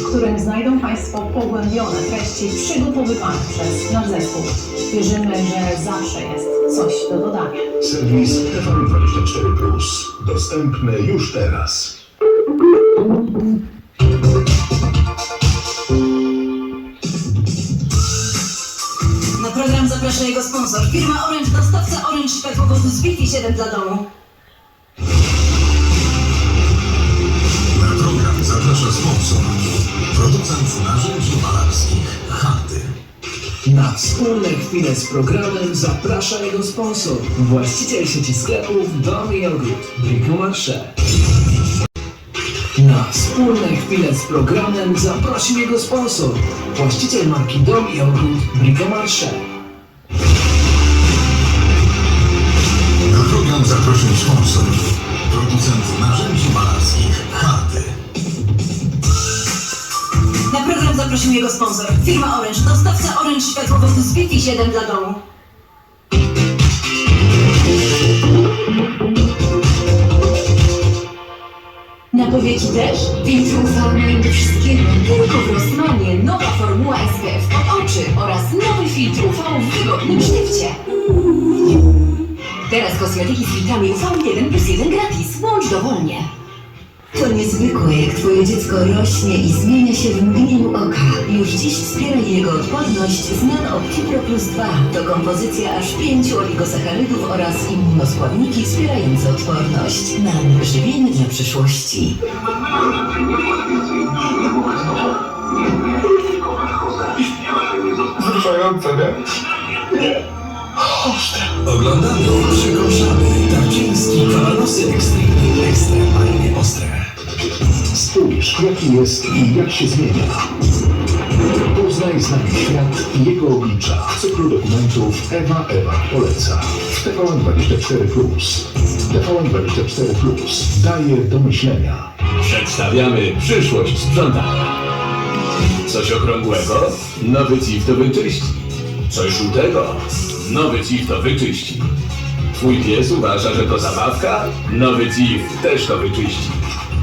24, w którym znajdą Państwo pogłębione treści przygotowywane przez nasz zespół. Wierzymy, że zawsze jest coś do dodania. Serwis TVN24 Plus. Dostępny już teraz. Na program zaprasza jego sponsor. Firma Orange, dostawca Orange światłowodu z Wi-Fi 7 dla domu. Program zaprasza sponsor. Producent narzędzi malarskich Handy. Na wspólne chwile z programem zaprasza jego sponsor, właściciel sieci sklepów Dom i Ogród, Bricomarché. Na wspólne chwile z programem zaprosił jego sponsor, właściciel marki Dom i Ogród, Bricomarché. Na program zaprosił sponsor. Zaprosił jego sponsor. Firma Orange, dostawca Orange światłowodu z Wi-Fi 7 dla domu. Na powieki też? Filtr UV do wszystkiego. Tylko w Rossmanie nowa formuła SPF pod oczy oraz nowy filtr UV w wygodnym sztywcie. Teraz kosmetyki z filtrami UV 1 plus 1 gratis. Włącz dowolnie. To niezwykłe, jak twoje dziecko rośnie i zmienia się w mgnieniu oka. Już dziś wspieraj jego odporność z NanoOptipro Plus 2. To kompozycja aż pięciu oligosacharydów oraz immunoskładniki wspierające odporność. Nan, żywienie dla przyszłości. Oglądamy, przekąszamy. Tarczyński, kawanosy ekstremalnie ekstremalnie ostre. Spójrz, jaki jest i jak się zmienia. Poznaj z nami świat i jego oblicza w cyklu dokumentów Ewa Ewa poleca. W TVN24 Plus. TVN24 Plus daje do myślenia. Przedstawiamy przyszłość sprzątania. Coś okrągłego? Nowy CIF to wyczyści. Coś żółtego? Nowy CIF to wyczyści. Twój pies uważa, że to zabawka? Nowy CIF też to wyczyści.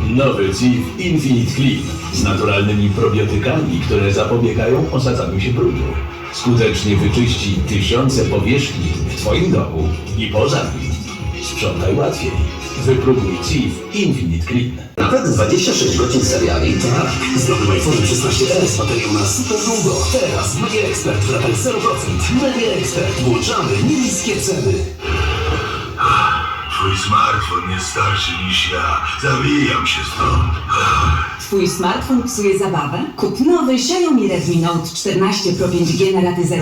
Nowy CIF Infinite Clean z naturalnymi probiotykami, które zapobiegają osadzaniu się brudu. Skutecznie wyczyści tysiące powierzchni w Twoim domu i poza nim. Sprzątaj łatwiej. Wypróbuj CIF Infinite Clean. Nawet 26 godzin seriali? Tak. Z nowym iPhone 16R z baterią na super długo. Teraz Media Expert w ratach 0%. Media Expert. Włączamy niskie ceny. Twój smartfon jest starszy niż ja. Zawijam się stąd. Twój smartfon psuje zabawę? Kup nowy Xiaomi Redmi Note 14 Pro 5G na raty 0%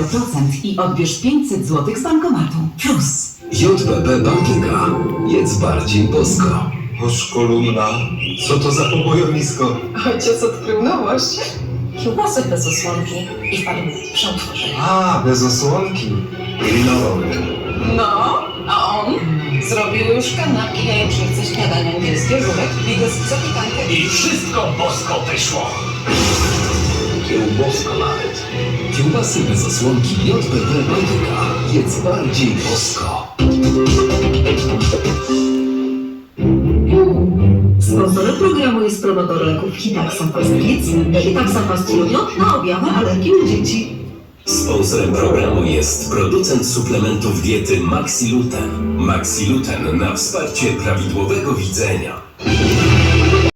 i odbierz 500 zł z bankomatu. Plus. JBB Bankinga. Jedz bardziej bosko. Poszkoluna. Co to za pobojowisko? Ojciec odkrył nowość. Kiełbasy bez osłonki i wpadł w przątworzenie. A, bez osłonki. Mnie. No, on zrobił już kanapki jajecznice, śniadanie angielskie, żurek, bigos, i... I wszystko bosko wyszło. Kiełbosko nawet. Kiełbasy bez osłonki JBB Bandyka. Jedz bardziej bosko. Sponsorem programu jest promotor leków Hitaxa Fast Kids, Hitaxa Fast Junior na objawy alergii u dzieci. Sponsorem programu jest producent suplementów diety Maxiluten. Maxiluten na wsparcie prawidłowego widzenia.